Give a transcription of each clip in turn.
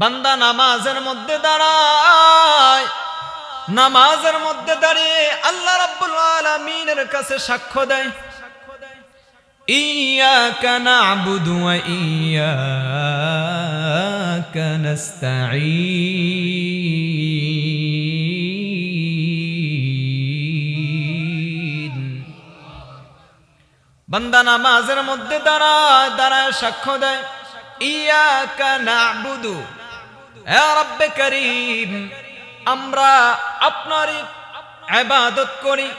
বান্দা নামাজের মধ্যে দাঁড়ায়। নামাজের মধ্যে দাঁড়িয়ে আল্লাহ রাব্বুল আলামিনের কাছে সাক্ষ্য দেয়। ইয়াকা নাবুদু ওয়া ইয়াকা নাস্তাঈন। বান্দা নামাজের মধ্যে দাঁড়ায় দাঁড়ায় সাক্ষ্য দেয়। ইয়াকা নাবুদু রব্বে করিম, আমরা আপনারই ইবাদত করি।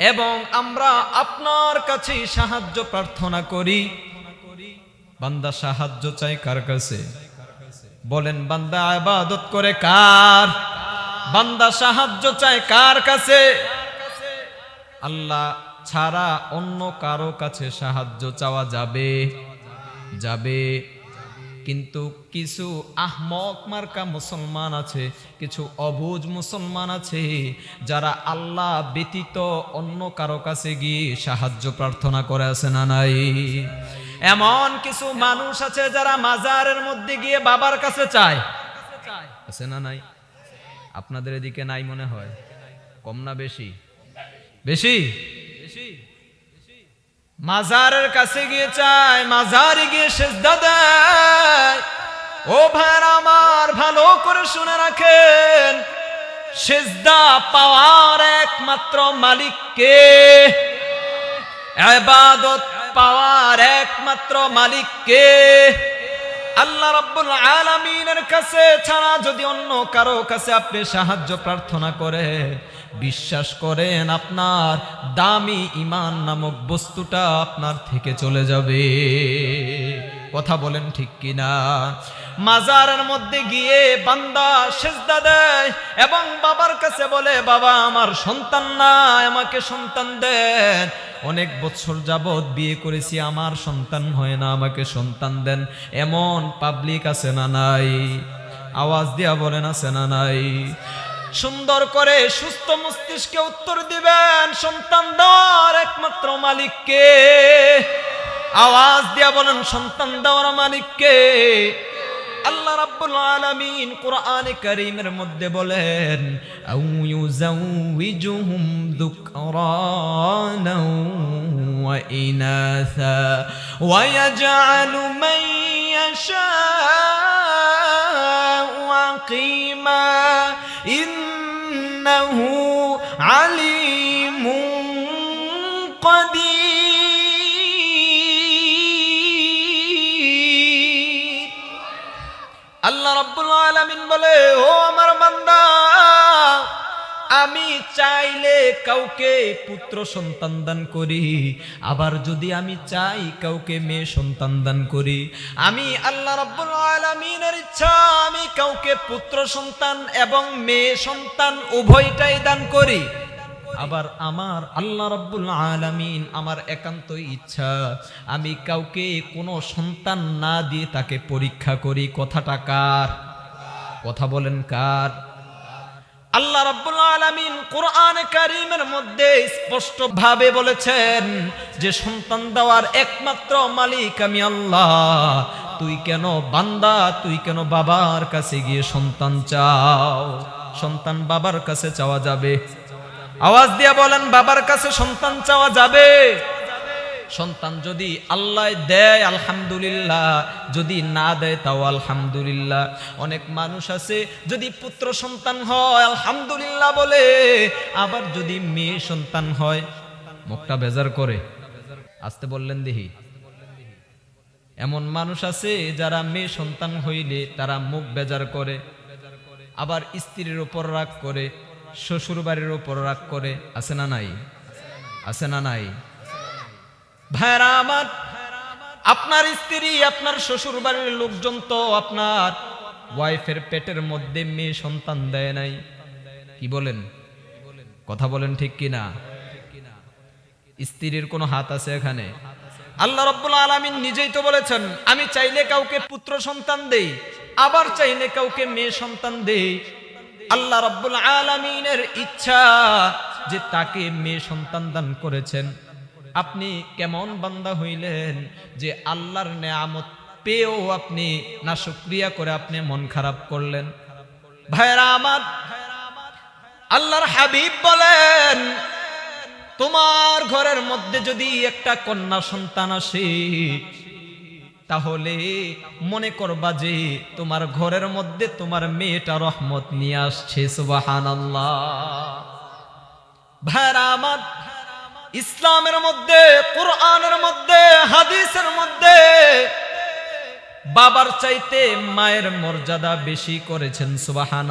এবং আমরা আপনার কাছে সাহায্য প্রার্থনা করি। বান্দা সাহায্য চাই কার কাছে? বলেন, বান্দা ইবাদত করে কার? বান্দা সাহায্য চায় কার কাছে? আল্লাহ ছাড়া অন্য কারও কাছে সাহায্য চাওয়া যাবে? যাবে। কিন্তু কিছু আহমক মার্কা মুসলমান আছে, কিছু অবুজ মুসলমান আছে, যারা আল্লাহ ব্যতীত অন্য কারও কাছে গিয়ে সাহায্য প্রার্থনা করে আছে না নাই? এমন কিছু মানুষ আছে যারা মাজারের মধ্যে গিয়ে বাবার কাছে চায়। আছে না নাই? আপনাদের এদিকে নাই মনে হয়? কম না বেশি? বেশি? মাজারের কাছে গিয়ে চায়, মাজারে গিয়ে সেজদা দেয়। ও ভাইরা আমার, ভালো করে শুনে রাখেন, সেজদা পাওয়ার একমাত্র মালিককে। ইবাদত পাওয়ার একমাত্র মালিককে। আল্লাহ রাব্বুল আলামিনের কাছে ছাড়া যদি অন্য কারও কাছে আপনি সাহায্য প্রার্থনা করে বিশ্বাস করেন আপনার দামি ইমান নামক বস্তুটা আপনার থেকে চলে যাবে। কথা বলেন ঠিক কিনা? মাজারের মধ্যে গিয়ে বান্দা সেজদা দেয় এবং বাবার কাছে বলে, বাবা, আমার সন্তান নাই, আমাকে সন্তান দেন। অনেক বছর যাবৎ বিয়ে করেছি, আমার সন্তান হয় না, আমাকে সন্তান দেন। এমন পাবলিক আছে না নাই? আওয়াজ দিয়া বলেন, আছে না নাই? সুন্দর করে সুস্থ মস্তিষ্কে উত্তর দিবেন সন্তান দেওয়ার একমাত্র মালিককে। আওয়াজ দিয়া বলেন সন্তান দেওয়ার মালিককে। আল্লাহ রাব্বুল আলামিন কোরআনে কারীমের মধ্যে বলেন, আউ ইউজাউইজুহুম যুকরানা ওয়া ইনাসা ওয়া ইয়াজআলু মান ইয়াশাউ আকিমা। ইন্নাহু আলিমুন কদির আল্লাহ রাব্বুল আলামিন বলে ও আমার বান্দা আমি চাইলে কাউকে পুত্র সন্তান দান করি, আবার যদি আমি চাই কাউকে মেয়ে সন্তান দান করি, আমি আল্লাহ রাব্বুল আলামিনের ইচ্ছা আমি কাউকে পুত্র সন্তান এবং মেয়ে সন্তান উভয়টাই দান করি। আবার আমার আল্লাহ রাব্বুল আলামিন আমার একান্ত ইচ্ছা, আমি কাউকে কোনো সন্তান না দিয়ে তাকে পরীক্ষা করি। কথাটা কার? কথা বলেন কার? আল্লাহ রাব্বুল আলামিন কোরআন কারীমের মধ্যে স্পষ্ট ভাবে বলেছেন যে সন্তান দেওয়ার একমাত্র মালিক আমি আল্লাহ। তুই কেন বান্দা? তুই কেন বাবার কাছে গিয়ে সন্তান চাও? সন্তান বাবার কাছে চাওয়া যাবে। আওয়াজ দিয়া বলেন, বাবার কাছে সন্তান চাওয়া যাবে। সন্তান যদি আল্লাহ দেয়, আলহামদুলিল্লাহ। যদি না দেয়, তাও আলহামদুলিল্লাহ। অনেক মানুষ আছে, যদি পুত্র সন্তান হয়, আলহামদুলিল্লাহ বলে। আবার যদি মেয়ে সন্তান হয়, মুখটা বেজার করে। আসতে বললেন দেখি এমন মানুষ আছে, যারা মেয়ে সন্তান হইলে তারা মুখ বেজার করে। আবার স্ত্রীর ওপর রাগ করে শ্বশুর বাড়ির উপর রাগ করে। আছে না নাই? আছে না নাই? ভাইরা আমার, আপনার স্ত্রী, আপনার শ্বশুর বাড়ির লোকজন তো আপনার ওয়াইফের পেটের মধ্যে মেয়ে সন্তান দেয় নাই। কি বলেন? কথা বলেন ঠিক কিনা? স্ত্রীর কোনো হাত আছে এখানে? আল্লাহ রব্বুল আলমিন নিজেই তো বলেছেন, আমি চাইলে কাউকে পুত্র সন্তান দেই, আবার চাইলে কাউকে মেয়ে সন্তান দেই। আল্লাহ রব্বুল আলমিনের ইচ্ছা যে তাকে মেয়ে সন্তান দান করেছেন। আপনি কেমন বান্দা হইলেন যে আল্লাহর নেয়ামত পেয়েও আপনি না শুক্রিয়া করে আপনি মন খারাপ করলেন? ভাইরা আমার, আল্লাহর হাবিব বলেন, তোমার ঘরের মধ্যে যদি একটা কন্যা সন্তান আসে, তাহলে মনে করবা যে তোমার ঘরের মধ্যে তোমার মেয়েটা রহমত নিয়ে আসছে সুবাহান ভাইরা আমার ইসলামের মধ্যে, কোরআনের মধ্যে, হাদিসের মধ্যে বাবার চাইতে মায়ের মর্যাদা বেশি করেছেন সুবাহান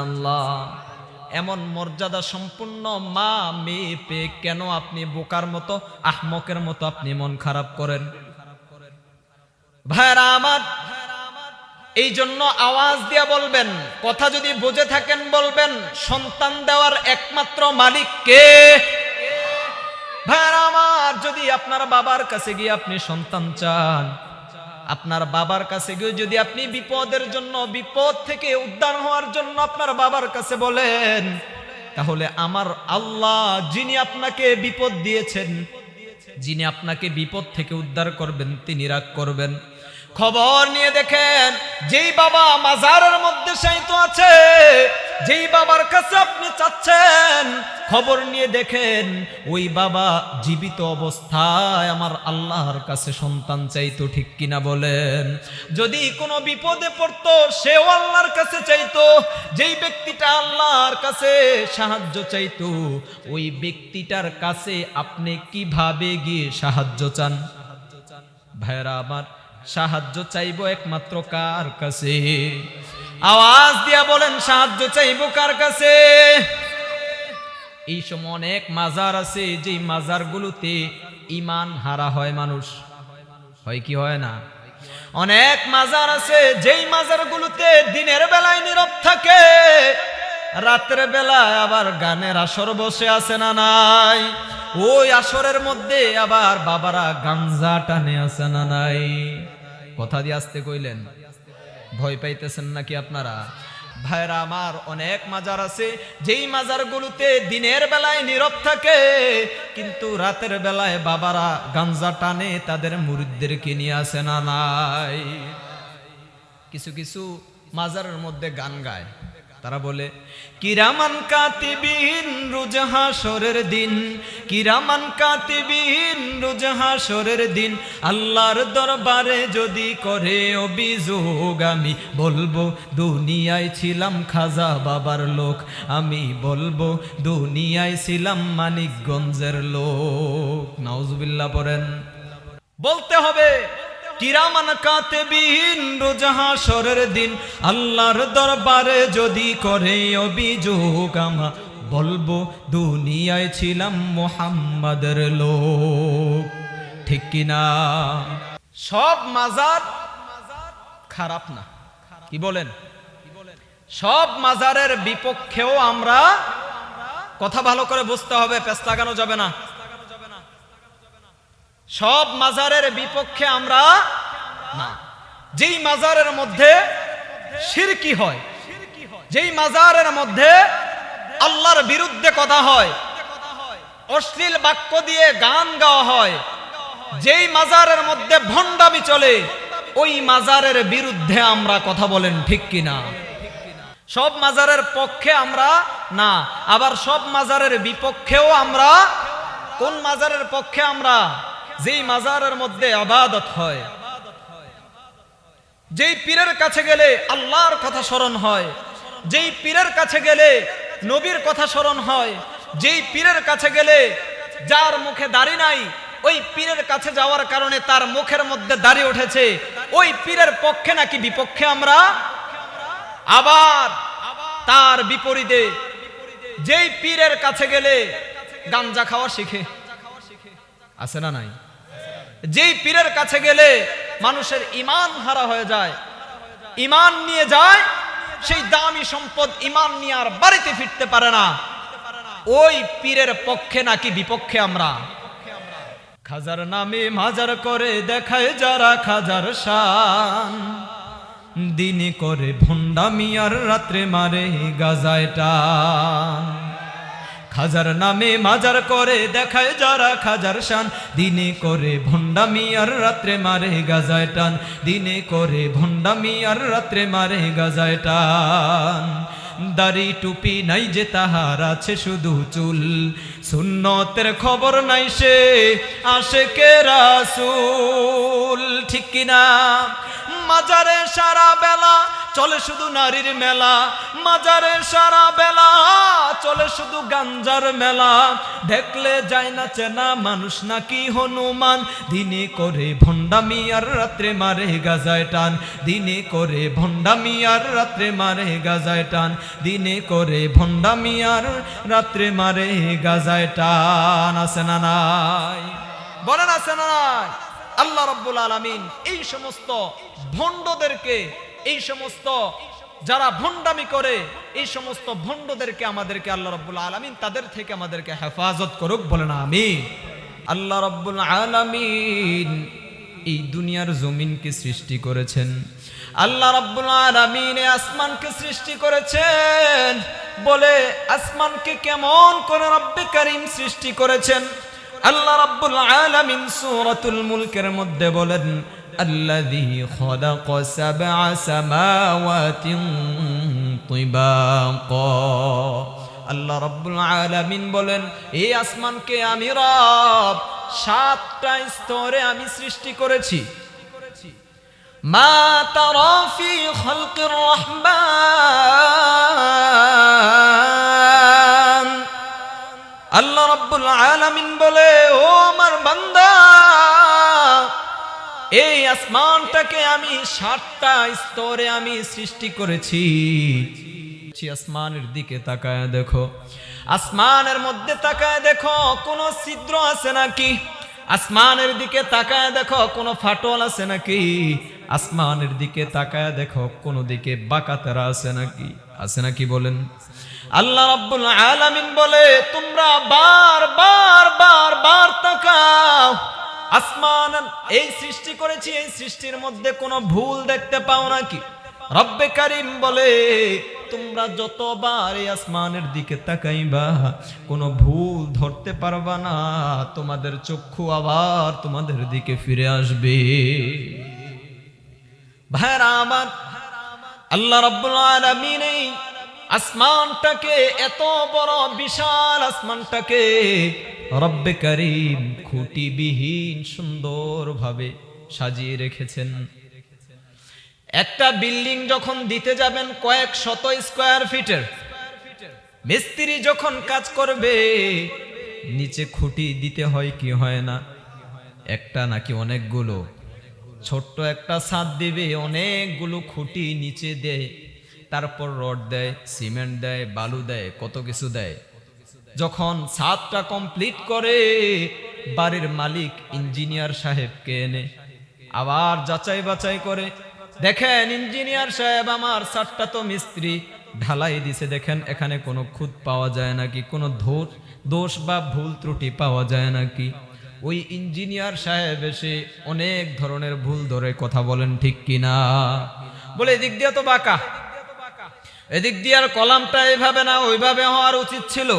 এমন মর্যাদা সম্পূর্ণ মা, মেয়ে, পেয়ে কেন আপনি বোকার মতো, আহমকের মতো আপনি মন খারাপ করেন? ভাইরা আমার, এই জন্য আওয়াজ দিয়া বলবেন, কথা যদি বুঝে থাকেন বলবেন, সন্তান দেওয়ার একমাত্র মালিক কে? ভাইরা আমার, যদি আপনার বাবার কাছে গিয়ে আপনি সন্তান চান, আপনার বাবার কাছে গিয়ে যদি আপনি বিপদের জন্য, বিপদ থেকে উদ্ধার হওয়ার জন্য আপনার বাবার কাছে বলেন, তাহলে আমার আল্লাহ যিনি আপনাকে বিপদ দিয়েছেন, যিনি আপনাকে বিপদ থেকে উদ্ধার করবেন, তিনি রাগ করবেন। খবর নিয়ে দেখেন, যেই বাবা মাজারের মধ্যে সাইত আছে। যেই বাবার কাছে আপনি চাচ্ছেন, খবর নিয়ে দেখেন, ওই বাবা জীবিত অবস্থায় আমার আল্লাহর কাছে সন্তান চাইতো, ঠিক কিনা বলেন? যদি কোনো বিপদে পড়তো, সেও আল্লাহর কাছে চাইতো। যেই ব্যক্তিটা আল্লাহর কাছে সাহায্য চাইতো, ওই ব্যক্তিটার কাছে আপনি কীভাবে গিয়ে সাহায্য চান? ভাইরা আমার সাহায্য চাইব একমাত্র কার কাছে? আওয়াজ দিয়া বলেন, সাহায্য চাইব কার কাছে? এই সময় অনেক মাজার আছে, যেই মাজারগুলোতে ইমান হারা হয় মানুষ। হয় কি হয় না? অনেক মাজার আছে, যেই মাজারগুলোতে দিনের বেলায় নীরব থাকে, রাতের বেলায় আবার গানের আসর বসে আছে না নাই? ওই আসরের মধ্যে আবার বাবারা গাঞ্জা টানে আছে না নাই? কথা দিয়ে আসতে কইলেন ভয় পাইতেছেন নাকি আপনারা? ভাইরা আমার অনেক মাজার আছে। যেই মাজারগুলোতে দিনের বেলায় নীরব থাকে, কিন্তু রাতের বেলায় বাবারা গাঞ্জা টানে, তাদের মুরিদদেরকে নিয়ে আসে না নাই। কিছু কিছু মাজারের মধ্যে গান গায়। তারা বলে, কিরামান কাতিবিন রোজ হাসরের দিন, কিরামান কাতিবিন রোজ হাসরের দিন, আল্লাহর দরবারে যদি করে অভিযোগ আমি বলব দুনিয়ায় ছিলাম খাজা বাবার লোক, আমি বলব দুনিয়ায় ছিলাম মানিকগঞ্জের লোক। নাউজুবিল্লাহ পড়েন। বলতে হবে কিরামান কাতেবিন রোজাহা সরের দিন। আল্লাহর দরবারে যদি করে অভিযোগ আমা বলব, দুনিয়ায় ছিলাম মোহাম্মদের লোক। ঠিক কিনা সব মাজার খারাপ না। কি বলেন? সব মাজারের বিপক্ষেও আমরা কথা ভালো করে বুঝতে হবে পেস লাগানো যাবে না। সব মাজারের বিপক্ষে আমরা না। যেই মাজারের মধ্যে শিরকি হয়, যেই মাজারের মধ্যে আল্লাহর বিরুদ্ধে কথা হয়, অশ্লীল বাক্য দিয়ে গান গাওয়া হয়, যেই মাজারের মধ্যে ভণ্ডামি চলে, ওই মাজারের বিরুদ্ধে আমরা কথা বলেন ঠিক কিনা? সব মাজারের পক্ষে আমরা না, আবার সব মাজারের বিপক্ষেও আমরা, কোন মাজারের পক্ষে আমরা যেই মাজারের মধ্যে আবাদত হয়, যেই পীরের কাছে গেলে আল্লাহর কথা স্মরণ হয়, যেই পীরের কাছে গেলে নবীর কথা স্মরণ হয়, যেই পীরের কাছে গেলে যার মুখে দাড়ি নাই, ওই পীরের কাছে যাওয়ার কারণে তার মুখের মধ্যে দাড়ি উঠেছে, ওই পীরের পক্ষে নাকি বিপক্ষে আমরা? আবার তার বিপরীতে যেই পীরের কাছে গেলে গাঞ্জা খাওয়া শিখে। আছে না নাই? যেই পীরের কাছে গেলে মানুষের ইমান হারা হয়ে যায় ইমান নিয়ে যায়, সেই দামি সম্পদ ইমান নিয়ে আর বাড়িতে ফিরতে পারে না। ওই পীরের পক্ষে নাকি বিপক্ষে আমরা? খাজার নামে মাজার করে দেখায় যারা খাজার শান। দিনে করে ভণ্ডামি আর রাত্রে মারে গাজায় টান। খাজার নামে মাজার করে, দেখায় যারা খাজার শান। দিনে করে ভণ্ডামি আর রাত্রে মারে গাজায় টান। দিনে করে ভণ্ডামি আর রাত্রে মারে গাজায় টান। দাড়ি টুপি নাই যে তাহার আছে শুধু চুল। সুন্নতের খবর নাই সে আসে কে রাসুল। ঠিক কিনা? মাজারে সারা বেলা চলে শুধু নারীর মেলা। মাজারে সারা বেলা চলে শুধু গাঞ্জার মেলা। দেখলে যায় না চেনা মানুষ নাকি হনুমান। দিনে করে ভণ্ডামি আর রাত্রে মারে গাজায় টান। দিনে করে ভণ্ডামি আর রাত্রে মারে গাজায় টান। দিনে করে ভণ্ডামি আর রাত্রে মারে গাজায় টান। আছে না নাই? বলেন, আছে না নাই? আল্লাহ রব্বুল আলামিন এই সমস্ত ভণ্ডদেরকে এই সমস্ত, যারা ভণ্ডামি করে, এই সমস্ত ভণ্ডদেরকে আমাদেরকে আল্লাহ রব্বুল আলামিন তাদের থেকে আমাদেরকে হেফাজত করুক বলে না আমি আল্লাহ রব্বুল আলামিন এই দুনিয়ার জমিনকে সৃষ্টি করেছেন। আল্লাহ রাব্বুল আলামিন আসমানকে সৃষ্টি করেছেন। বলে আসমানকে কেমন করে রব্বে কারীম সৃষ্টি করেছেন। আল্লাহ রাব্বুল আলামিন সূরাতুল মুলকের মধ্যে বলেন আল্লাযী খালাকা সাবআ সামাওয়াতিন তিবাকা আল্লাহ রাব্বুল আলামিন বলেন, এই আসমানকে আমি রব, সাতটা স্তরে আমি সৃষ্টি করেছি। মা তারা ফি খালকির রহমান। আল্লাহ রাব্বুল আলামিন বলে, ও আমার বান্দা এই আসমানটাকে আমি সাতটা স্তরে আমি সৃষ্টি করেছি। আসমানের দিকে তাকায় দেখো। আসমানের মধ্যে তাকায় দেখো, কোনো ছিদ্র আছে নাকি? আসমানের দিকে তাকায় দেখো, কোনো ফাটল আছে নাকি? আসমানের দিকে তাকায় দেখো, কোনো দিকে বাঁকাতেরা আছে নাকি? আছে নাকি বলেন? আল্লাহ রাব্বুল আলামিন বলে, তোমরা বার বার বার বার তাকাও। আসমান এই সৃষ্টি করেছি, এই সৃষ্টির মধ্যে কোনো ভুল দেখতে পাও নাকি? রব্বে কারিম বলে, তোমরা যতবার এই আসমানের দিকে তাকাইবা, কোনো ভুল ধরতে পারবা না। তোমাদের চক্ষু আবার তোমাদের দিকে ফিরে আসবে। ভাইরা আমার, আল্লাহ রাব্বুল আলামিন আসমানটাকে এত বড় বিশাল আসমানটাকে রব্বে করিম খুঁটিবিহীন সুন্দরভাবে সাজিয়ে রেখেছেন। একটা বিল্ডিং যখন দিতে যাবেন কয়েক শত স্কোয়ার ফিটের, মিস্ত্রি যখন কাজ করবে, নিচে খুঁটি দিতে হয় কি হয় না? একটা নাকি অনেকগুলো? ছোট্ট একটা ছাদ দিবে, অনেকগুলো খুঁটি নিচে দেয় তারপর রড দেয়, সিমেন্ট দেয়, বালু দেয়, কত কিছু দেয়। যখন ছাদটা কমপ্লিট করে, বাড়ির মালিক ইঞ্জিনিয়ার সাহেবকে এনে আবার যাচাই বাছাই করে, দেখেন ইঞ্জিনিয়ার সাহেব, আমার ছাদটা তো মিস্ত্রি ঢালাই দিছে, দেখেন এখানে কোনো খুদ পাওয়া যায় নাকি, কোনো ধোষ দোষ বা ভুল ত্রুটি পাওয়া যায় নাকি? ওই ইঞ্জিনিয়ার সাহেব এসে অনেক ধরনের ভুল ধরে কথা বলেন, ঠিক কিনা বলে, এদিক দিয়ে তো বাঁকা। এদিক দিয়ে আর কলামটা এইভাবে না, ওইভাবে হওয়ার উচিত ছিল।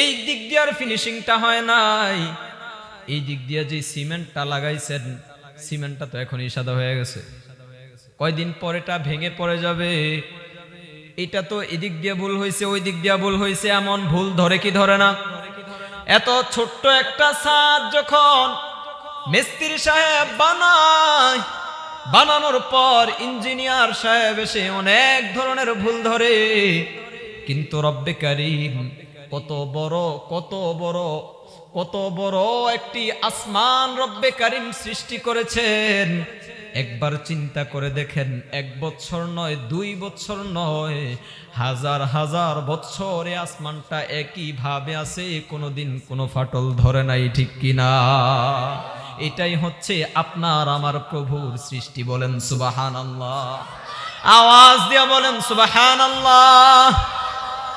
এই দিক দিয়ে আর ফিনিশিংটা হয় নাই। এই দিক দিয়ে যে সিমেন্টটা লাগাইছেন সিমেন্টটা তো এখন সাদা হয়ে গেছে। কয়দিন পরেটা ভেঙে পড়ে যাবে। এটা তো এদিক দিয়ে ভুল হয়েছে, ওই দিক দিয়ে ভুল হয়েছে, এমন ভুল ধরে কি ধরে না? এত ছোট্ট একটা ছাদ যখন মিস্ত্রি সাহেব বানায় বানানোর পর ইঞ্জিনিয়ার সাহেব এসে অনেক ধরনের ভুল ধরে। কিন্তু রব্বে কারিম কত বড় কত বড় কত বড় একটি আসমান রব্বে কারিম সৃষ্টি করেছেন। একবার চিন্তা করে দেখেন, এক বছর নয়, দুই বছর নয়, হাজার হাজার বছর আসমানটা একই ভাবে আছে, কোনোদিন কোনো ফাটল ধরে নাই, ঠিক কিনা? এটাই হচ্ছে আপনার আমার প্রভুর সৃষ্টি, বলেন সুবাহান আল্লাহ আওয়াজ দিয়া বলেন সুবাহান আল্লাহ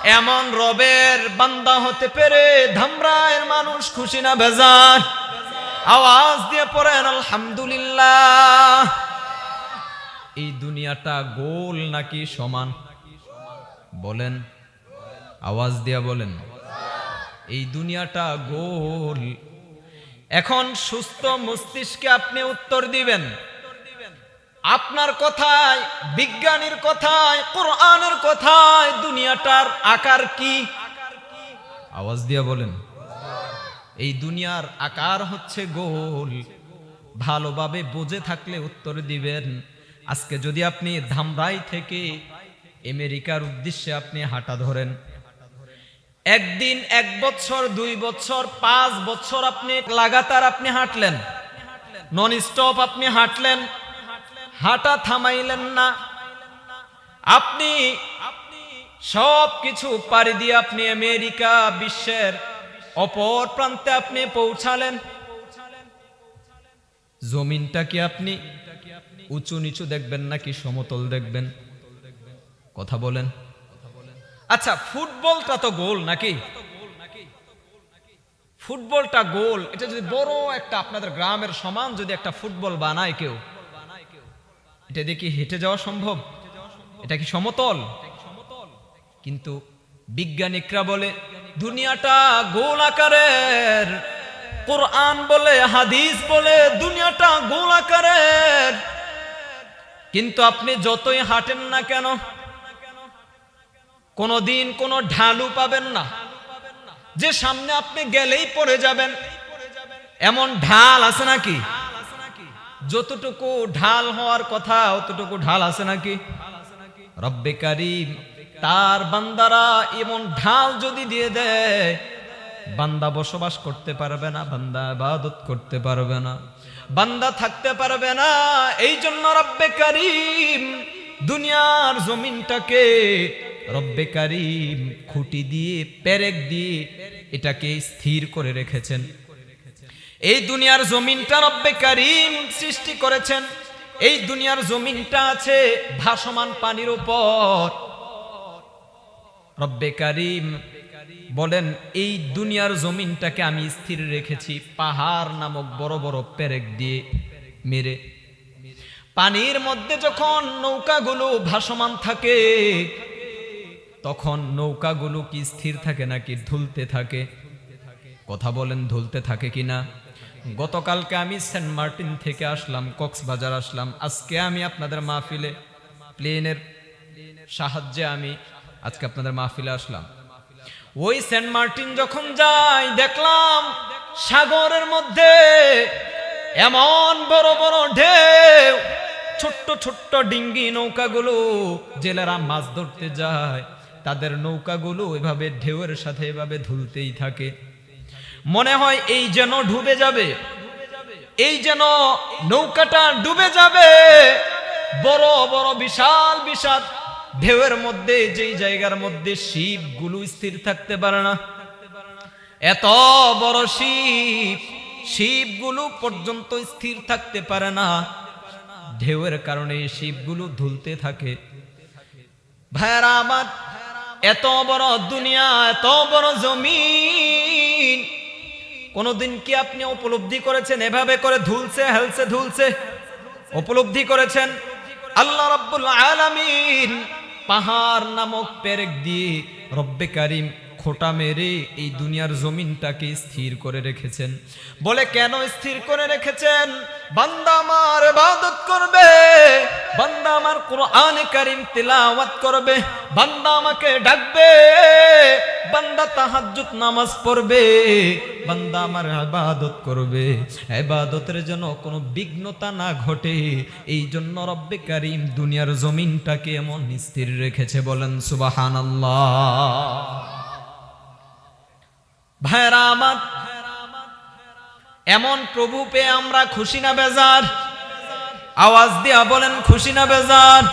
এমন রবের বান্দা হতে পেরে ধামরায়ের মানুষ খুশি না বেজার। আওয়াজ দিয়ে পড়েন, আলহামদুলিল্লাহ। এই দুনিয়াটা গোল নাকি সমান? বলেন, আওয়াজ দিয়া বলেন। এই দুনিয়াটা গোল এখন সুস্থ মস্তিষ্কে আপনি উত্তর দিবেন। আপনার কথায়, বিজ্ঞানীর কথায়, কোরআনের কথায় দুনিয়াটার আকার কি? আওয়াজ দিয়া বলেন। এই দুনিয়ার আকার হচ্ছে গোল। ভালোভাবে বুঝে থাকলে উত্তর দিবেন। আজকে যদি আপনি ধামরাই থেকে আমেরিকার উদ্দেশ্যে আপনি হাঁটা ধরেন একদিন, এক বছর, দুই বছর, পাঁচ বছর আপনি লাগাতার আপনি হাঁটলেন। নন স্টপ আপনি হাঁটলেন। হাঁটা থামাইলেন না। আপনি সব কিছু পাড়ি দিয়ে আপনি আমেরিকা বিশ্বের অপর প্রান্তে আপনি পৌঁছালেন। জমিনটা কি আপনি উঁচু নিচু দেখবেন নাকি সমতল দেখবেন? কথা বলেন। আচ্ছা ফুটবলটা তো গোল নাকি? ফুটবলটা গোল, এটা যদি বড় একটা আপনাদের গ্রামের সমান যদি একটা ফুটবল বানায় কেউ, এটা দেখি হেঁটে যাওয়া সম্ভব? এটা কি সমতল? কিন্তু বিজ্ঞানিকরা বলে, দুনিয়াটা গোল আকারের, কোরআন বলে, হাদিস বলে, দুনিয়াটা গোল আকারের। কিন্তু আপনি যতই হাঁটেন না কেন কোনদিন কোনো ঢালু পাবেন না। যে সামনে আপনি গেলেই পড়ে যাবেন। এমন ঢাল আছে নাকি? যতটুকু ঢাল হওয়ার কথা, অতটুকু ঢাল আছে নাকি? রব্বে কারিম, তার বান্দারা এমন ঢাল যদি দিয়ে দেয়, বান্দা বসবাস করতে পারবে না, বান্দা ইবাদত করতে পারবে না, বান্দা থাকতে পারবে না। এই জন্য রব্বে কারিম, দুনিয়ার জমিনটাকে রব্বে কারিম খুঁটি দিয়ে, পেরেক দিয়ে এটাকে স্থির করে রেখেছেন। এই দুনিয়ার জমিনটা রব্বে কারিম সৃষ্টি করেছেন। এই দুনিয়ার জমিনটা আছে ভাসমান পানির উপর। রব্বে কারিম বলেন, এই দুনিয়ার জমিনটাকে আমি স্থির রেখেছি, পাহাড় নামক বড় বড় পেরেক দিয়ে মেরে। পানির মধ্যে যখন নৌকাগুলো ভাসমান থাকে তখন নৌকাগুলো কি স্থির থাকে নাকি ধুলতে থাকে? কথা বলেন, ধুলতে থাকে কি না? গতকালকে আমি সেন্ট মার্টিন থেকে আসলাম, কক্সবাজার আসলাম। আজকে আমি আপনাদের মাহফিলে, প্লেনের সাহায্যে আমি আজকে আপনাদের মাহফিলে আসলাম। ওই সেন্ট মার্টিন যখন যাই, দেখলাম সাগরের মধ্যে এমন বড় বড় ঢেউ, ছোট্ট ছোট্ট ডিঙ্গি নৌকাগুলো, জেলেরা মাছ ধরতে যায়। তাদের নৌকাগুলো এভাবে ঢেউয়ের সাথে এভাবে ধুলতেই থাকে। মনে হয় এই যেন ডুবে যাবে। এই যেন নৌকাটা ডুবে যাবে। বড় বড়, বিশাল বিশাল। ঢেউয়ের মধ্যে, যেই জায়গার মধ্যে শিবগুলো স্থির থাকতে পারে না। এত বড় শিব শিবগুলো পর্যন্ত স্থির থাকতে পারে না। ঢেউয়ের কারণে শিবগুলো ধুলতে থাকে। ভাইয়ারা, আমার এত বড় দুনিয়া, এত বড় জমিন। কোনদিন কি আপনি উপলব্ধি করেছেন? এভাবে করে ধুলছে, হেলছে, ধুলছে। উপলব্ধি করেছেন? আল্লাহ রাব্বুল আলামিন পাহাড় নামক পেরেক দিয়ে রব্বে কারিম খোটা মেরে এই দুনিয়ার জমিনটাকে স্থির করে রেখেছেন। বলে, কেন স্থির করে রেখেছেন? বান্দা আমার ইবাদত করবে, বান্দা আমার কোরআনে কারিম তিলাওয়াত করবে, বান্দা আমাকে ডাকবে, বান্দা তাহাজ্জুদ নামাজ পড়বে, বান্দা আমার ইবাদত করবে। ইবাদতের জন্য কোনো বিঘ্নতা না ঘটে এই জন্য রব্বে কারিম দুনিয়ার জমিনটাকে এমন স্থির রেখেছে। বলেন, সুবহানাল্লাহ। ভাইরা আমার, এমন প্রভু পেয়ে আমরা খুশি না বেজার। আওয়াজ দিয়া বলেন, খুশি না বেজার।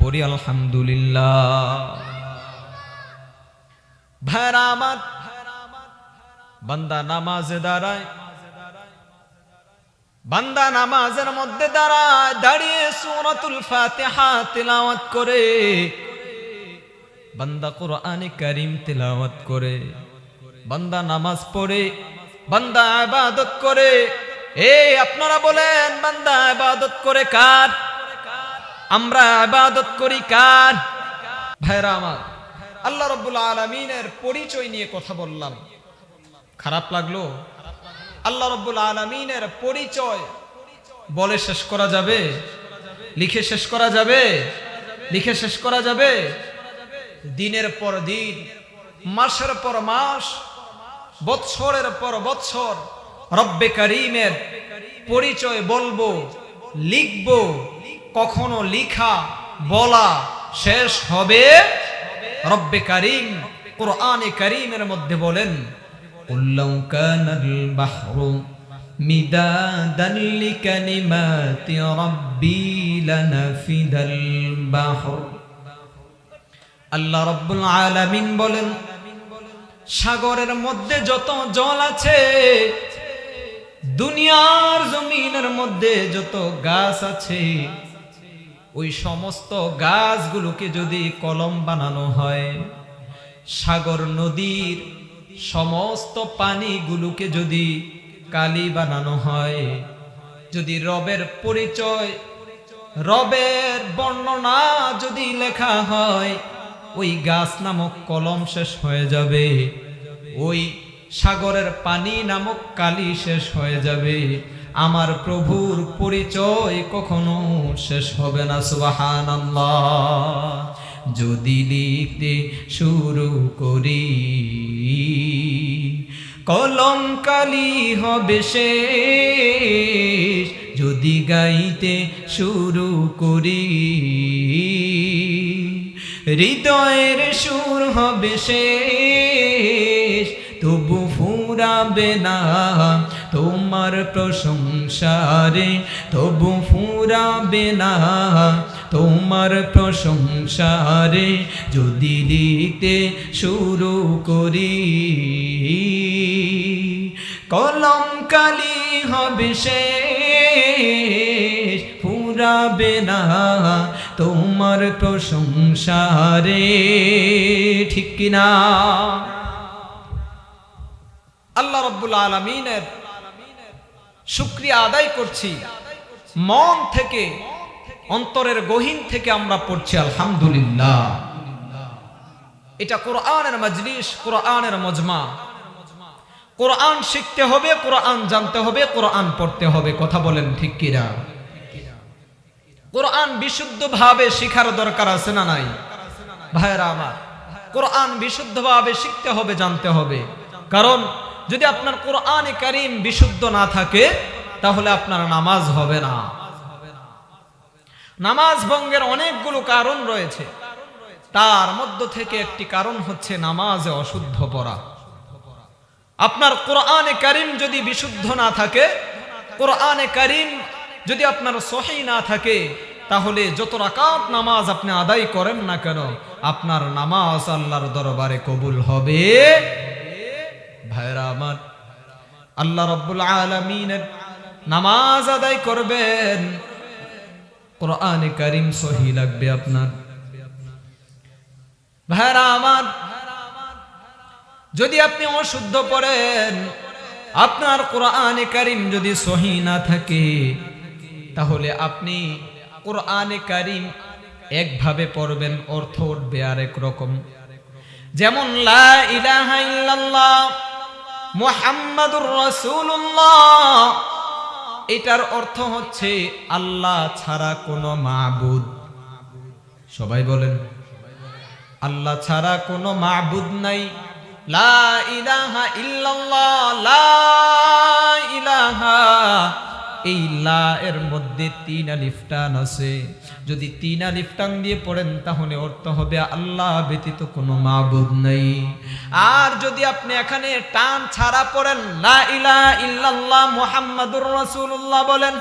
পড়ি আলহামদুলিল্লাহ। ভাইরা আমার, বান্দা নামাজে দাঁড়ায়। বান্দা নামাজের মধ্যে দাঁড়ায়, দাঁড়িয়ে সূরাতুল ফাতিহা তেলাওয়াত করে। বান্দা কোরআনে কারিম তেলাওয়াত করে। বান্দা নামাজ পড়ে, বান্দা ইবাদত করে। এ, আপনারা বলেন, বান্দা ইবাদত করে কার? আমরা ইবাদত করি কার? ভাইরা আমার, আল্লাহ রব্বুল আলমিনের পরিচয় নিয়ে কথা বললাম। খারাপ লাগল? আল্লাহ রব্বুল আলমিনের পরিচয় বলে শেষ করা যাবে? লিখে শেষ করা যাবে? লিখে শেষ করা যাবে? দিনের পর দিন, মাসের পর মাস বৎসরের পর বৎসর রব্বে করিমের পরিচয় বলবো লিখব কখনো লিখা বলা শেষ হবে রব্বে করিম কোরআনে করিমের মধ্যে বলেন قل لو كان البحر مدادا لكلمات ربي لنفد البحر আল্লাহ রব্বুল আলামিন বলেন সাগরের মধ্যে যত জল আছে, দুনিয়ার জমিনের মধ্যে যত গাছ আছে, ওই সমস্ত গাছগুলোকে যদি কলম বানানো হয়, সাগর নদীর সমস্ত পানিগুলোকে যদি কালি বানানো হয়, যদি রবের পরিচয়, রবের বর্ণনা যদি লেখা হয় ওই গাছ নামক কলম শেষ হয়ে যাবে। ওই সাগরের পানি নামক কালি শেষ হয়ে যাবে। আমার প্রভুর পরিচয় কখনো শেষ হবে না সুবাহান যদি লিখতে শুরু করি, কলম কালি হবে শেষ। যদি গাইতে শুরু করি হৃদয়ের সুর হবে শেষ, তবু ফুরাবে না তোমার প্রশংসারে তবু ফুরাবে না তোমার প্রশংসারে যদি লিখতে শুরু করি। কলম কালি হবে শেষ, ফুরাবে না তোমার প্রশংসারে ঠিক কিনা? আল্লাহ রব্বুল আলমিনের শুক্রিয়া আদায় করছি। মন থেকে, অন্তরের গহীন থেকে আমরা পড়ছি, আলহামদুলিল্লাহ। এটা কোরআনের মজলিস, কোরআনের মজমা। কোরআন শিখতে হবে, কোরআন জানতে হবে, কোরআন পড়তে হবে, কথা বলেন ঠিক কিরা কোরআন বিশুদ্ধভাবে শিখার দরকার আছে না নাই? ভাইরা আমার, কোরআন বিশুদ্ধভাবে শিখতে হবে, জানতে হবে। কারণ যদি আপনার কোরআনে কারিম বিশুদ্ধ না থাকে, তাহলে আপনার নামাজ হবে না। নামাজ ভঙ্গের অনেকগুলো কারণ রয়েছে। তার মধ্য থেকে একটি কারণ হচ্ছে নামাজে অশুদ্ধ পড়া। আপনার কোরআনে কারিম যদি বিশুদ্ধ না থাকে, কোরআনে কারিম যদি আপনার সহি না থাকে, তাহলে যত রাকাত নামাজ আপনি আদায় করেন না কেন, আপনার নামাজ আল্লাহর দরবারে কবুল হবে। ভাইরা আল্লাহ রব্বুল আলমিনের নামাজ আদায় করবেন। কোরআনে কারিম সহি লাগবে আপনার। ভাইরা আমার, যদি আপনি অশুদ্ধ পড়েন, আপনার কোরআনে কারিম যদি সহি না থাকে তাহলে আপনি কোরআনে কারিম একভাবে পড়বেন, অর্থ উঠবে আরেক রকম। যেমন, লা এটার অর্থ হচ্ছে আল্লাহ ছাড়া কোনো মাবুদ। সবাই বলেন, আল্লাহ ছাড়া কোনো মাবুদ নাই। লা ইলাহা ইল্লাল্লাহ, লা ইলাহা এই লা এর মধ্যে তিন আলিফ টান আছে। যদি তিন আলিফ টান দিয়ে পড়েন, তাহলে অর্থ হবে আল্লাহ ব্যতীত কোনো মাবুদ নাই। আর যদি আপনি এখানে টান ছাড়া পড়েন, লা ইলাহা ইল্লাল্লাহ মুহাম্মাদুর রাসূলুল্লাহ বলেন,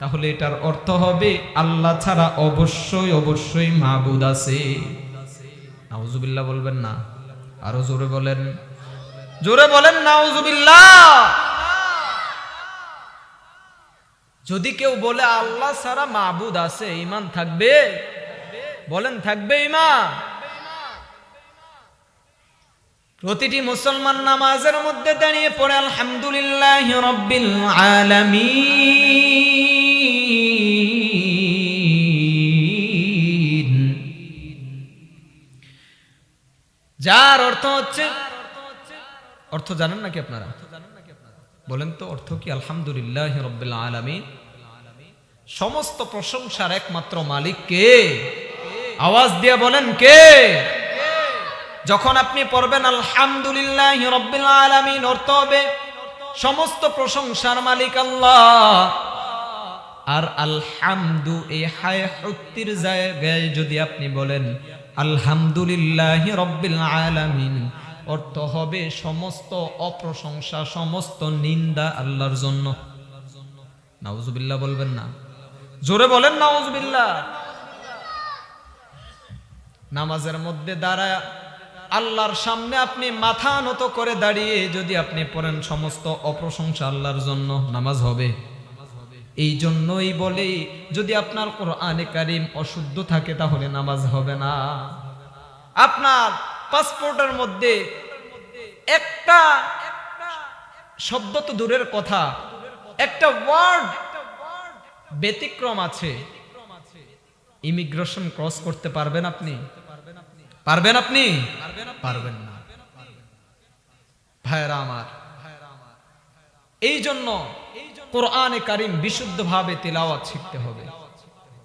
তাহলে এটার অর্থ হবে আল্লাহ ছাড়া অবশ্যই অবশ্যই মাবুদ আছে। নাউজুবিল্লাহ বলবেন না। আরও জোরে বলেন। জোরে বলেন, নাউজুবিল্লাহ! যদি কেউ বলে আল্লাহ ছাড়া মাহবুদ আছে ইমান থাকবে? বলেন, থাকবে ইমান প্রতিটি মুসলমান নামাজের মধ্যে দাঁড়িয়ে পড়ে, আলহামদুলিল্লাহ রব্বিল আলামিন। যার অর্থ হচ্ছে, অর্থ জানেন নাকি আপনারা? বলেন তো, অর্থ কি? আলহামদুলিল্লাহ রব্বিল আলামিন। সমস্ত প্রশংসার একমাত্র মালিক কে? আওয়াজ দিয়ে বলেন কে? যখন আপনি পড়বেন আলহামদুলিল্লাহ রব্বিল অর্থ হবে সমস্ত প্রশংসার মালিক আল্লাহ। আর আলহামদু এই হায় জায়গায় যদি আপনি বলেন আলহামদুলিল্লাহ রব্বিল আলামিন, অর্থ হবে সমস্ত অপ্রশংসা, সমস্ত নিন্দা আল্লাহর জন্য। নাউজুবিল্লাহ বলবেন না। জোরে বলেন, নাউজুবিল্লাহ। নামাজের মধ্যে দাঁড়ায় আল্লাহর সামনে আপনি মাথা নত করে দাঁড়িয়ে যদি আপনি পড়েন, সমস্ত অপ্রশংসা আল্লাহর জন্য নামাজ হবে। এই জন্যই বলে, যদি আপনার কোরআনে কারিম অশুদ্ধ থাকে, তাহলে নামাজ হবে না। আপনার পাসপোর্টের মধ্যে একটা শব্দ তো দূরের কথা, একটা ওয়ার্ড ব্যতিক্রম আছে। ইমিগ্রেশন ক্রস করতে পারবেন আপনি। পারবেন আপনি? পারবেন না। ভাইরা আমার এই জন্য কোরআনে কারিম বিশুদ্ধভাবে তেলাওয়াত শিখতে হবে।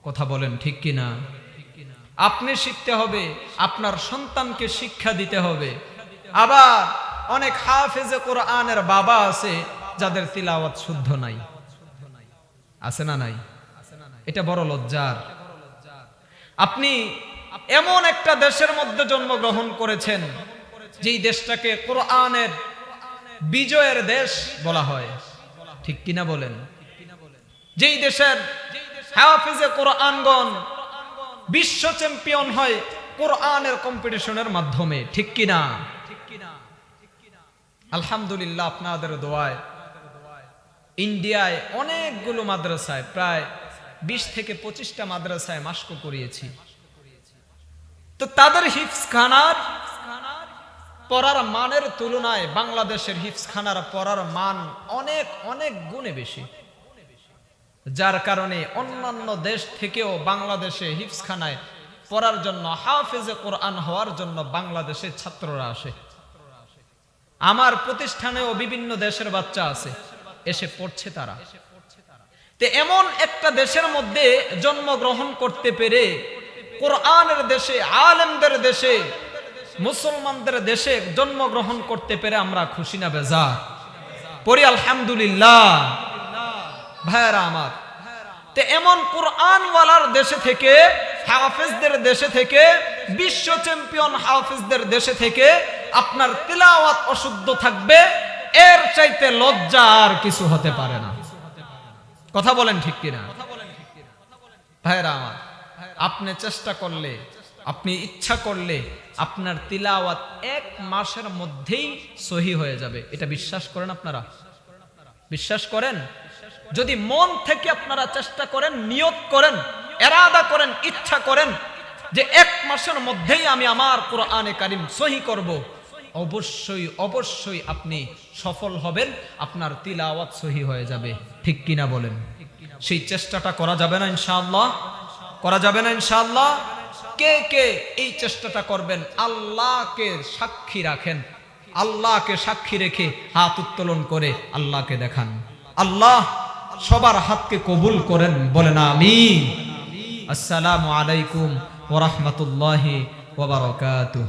কথা বলেন ঠিক কি না? আপনি শিখতে হবে, আপনার সন্তানকে শিক্ষা দিতে হবে। আবার অনেক হাফেজে কোরআনের বাবা আছে যাদের তিলাওয়াত শুদ্ধ নাই। আছে না নাই? এটা বড় লজ্জার। আপনি এমন একটা দেশের মধ্যে জন্মগ্রহণ করেছেন, যেই দেশটাকে কোরআনের বিজয়ের দেশ বলা হয়। ঠিক কিনা বলেন? যেই দেশের হাফিজে কোরআনগণ বিশ্ব চ্যাম্পিয়ন হয় কোরআনের কম্পিটিশনের মাধ্যমে। ঠিক কিনা? আলহামদুলিল্লাহ আপনাদের দোয়ায় ইন্ডিয়ায় অনেকগুলো মাদ্রাসায়, প্রায় বিশ থেকে পঁচিশটা মাদ্রাসায় মাস্ক করিয়েছি। তো তাদের হিফস খানার পড়ার মানের তুলনায় বাংলাদেশের হিফস খানার পড়ার মান অনেক অনেক গুণে বেশি। যার কারণে অন্যান্য দেশ থেকেও বাংলাদেশে হিফস খানায় পড়ার জন্য, হাফেজে কোরআন হওয়ার জন্য বাংলাদেশের ছাত্ররা আসে। আমার প্রতিষ্ঠানেও বিভিন্ন দেশের বাচ্চা আছে। এসে পড়ছে তারা। তে এমন একটা দেশের মধ্যে জন্মগ্রহণ করতে পেরে কোরআনের দেশে, আলেমদের দেশে, মুসলমানদের দেশে জন্মগ্রহণ করতে পেরে আমরা খুশি না বেজা পড়ি, আলহামদুলিল্লাহ। ভাইয়ারা আমার, তে এমন কোরআনওয়ালার দেশে থেকে, হাফেজদের দেশে থেকে, বিশ্ব চ্যাম্পিয়ন হাফেজদের দেশে থেকে আপনার তিলাওয়াত অশুদ্ধ থাকবে এর চাইতে লজ্জা আর কিছু হতে পারে না। কথা বলেন ঠিক কিনা? ভাইরা আমার, আপনি চেষ্টা করলে, আপনি ইচ্ছা করলে আপনার তিলাওয়াত এক মাসের মধ্যেই সহি হয়ে যাবে। এটা বিশ্বাস করেন আপনারা? বিশ্বাস করেন? যদি মন থেকে আপনারা চেষ্টা করেন, নিয়ত করেন, এরাদা করেন, ইচ্ছা করেন যে এক মাসের মধ্যেই আমি আমার কোরআনে কারিম সহি করব অবশ্যই অবশ্যই আপনি সফল হবেন, আপনার তিলাওয়াত সহি হয়ে যাবে। ঠিক কিনা বলেন? সেই চেষ্টাটা করা যাবে না ইনশাআল্লাহ? করা যাবে না ইনশাআল্লাহ? কে কে এই চেষ্টাটা করবেন? আল্লাহকে সাক্ষী রাখেন। আল্লাহকে সাক্ষী রেখে হাত উত্তোলন করে আল্লাহকে দেখান। আল্লাহ সবার হাতকে কবুল করেন, বলেন আমি আসসালামু আলাইকুম ওরহমতুল্লাহি ওবরাকাতুহ